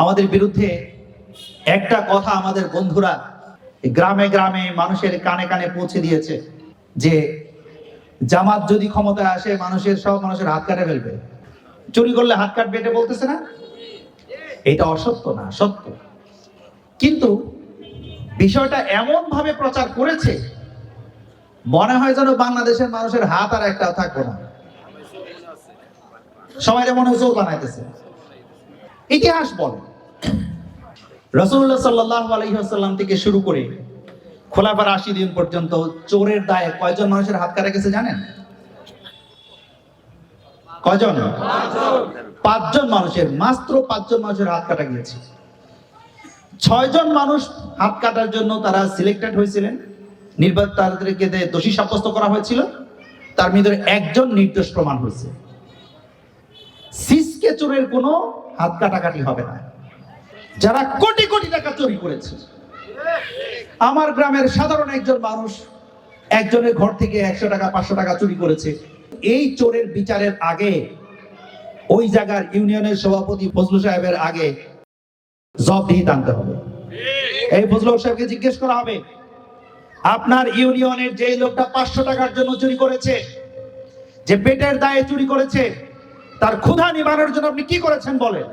আমাদের বিরুদ্ধে একটা কথা আমাদের বন্ধুরা গ্রামে গ্রামে মানুষের কানে কানে পৌঁছে দিয়েছে যে জামাত যদি ক্ষমতায় আসে, মানুষের সব মানুষের হাত কাটে ফেলবে। চুরি করলে হাত কাটবে এটা বলতেছে না? এটা অসত্য না, সত্য। কিন্তু বিষয়টা এমন ভাবে প্রচার করেছে, মনে হয় যেন বাংলাদেশের মানুষের হাত আর একটা থাকবে না। সবাই মনে হয় চোর বানাইতেছে। ইতিহাস বলে রসুল্লাহ সাল্লাহ আলহিহাসাল্লাম থেকে শুরু করে খোলাফার আশি দিন পর্যন্ত চোরের দায়ে কয়জন মানুষের হাত কাটা গেছে জানেন? কয়জন? পাঁচজন মানুষের, মাত্র পাঁচজন মানুষের হাত কাটা গিয়েছে। ছয়জন মানুষ হাত কাটার জন্য তারা সিলেক্টেড হয়েছিলেন। নির্বাচন তাদেরকে দোষী সাব্যস্ত করা হয়েছিল। তার ভিতরে একজন নির্দোষ প্রমাণ হয়েছে। সিসকে চোরের কোনো হাত কাটাকাটি হবে না। যারা কোটি কোটি টাকা চুরি করেছে। আমার গ্রামের সাধারণ একজন মানুষ একজনের ঘর থেকে একশো টাকা, পাঁচশো টাকা চুরি করেছে। এই চোরের বিচারের আগে, ওই জায়গার ইউনিয়নের সভাপতি ফজলু সাহেবের আগে জবাবদিহি টানতে হবে। এই ফজলু সাহেবকে জিজ্ঞেস করা হবে, আপনার ইউনিয়নের যে লোকটা পাঁচশো টাকার জন্য চুরি করেছে, যে পেটের দায়ে চুরি করেছে, তার ক্ষুধা নিবারণের জন্য আপনি কি করেছেন বলেন?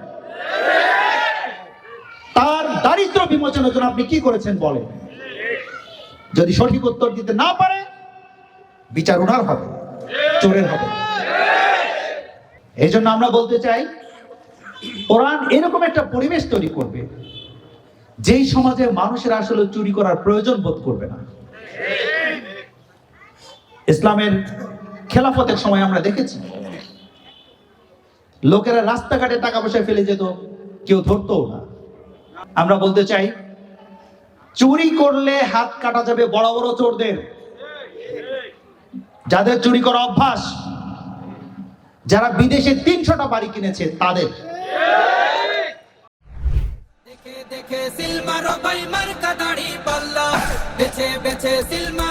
তার দারিদ্র বিমোচনের জন্য আপনি কি করেছেন বলেন? যদি সঠিক উত্তর দিতে না পারে, বিচার ওনার হবে, চোরের হবে। এই জন্য আমরা বলতে চাই, কোরআন এরকম একটা পরিবেশ তৈরি করবে, যেই সমাজে মানুষের আসলে চুরি করার প্রয়োজন বোধ করবে না। ইসলামের খেলাফতের সময় আমরা দেখেছি, লোকেরা রাস্তাঘাটে টাকা পয়সা ফেলে যেত, কেউ ধরতো না। আমরা বলতে চাই, চুরি করলে হাত কাটা যাবে বড় বড় চোরদের। যাদের চুরি করা অভ্যাস, যারা বিদেশে তিনশোটা বাড়ি কিনেছে, তাদের। দেখে দেখে সিলমারো ভাই মার্কা দাড়ি পাল্লা। বেছে বেছে সিল মারো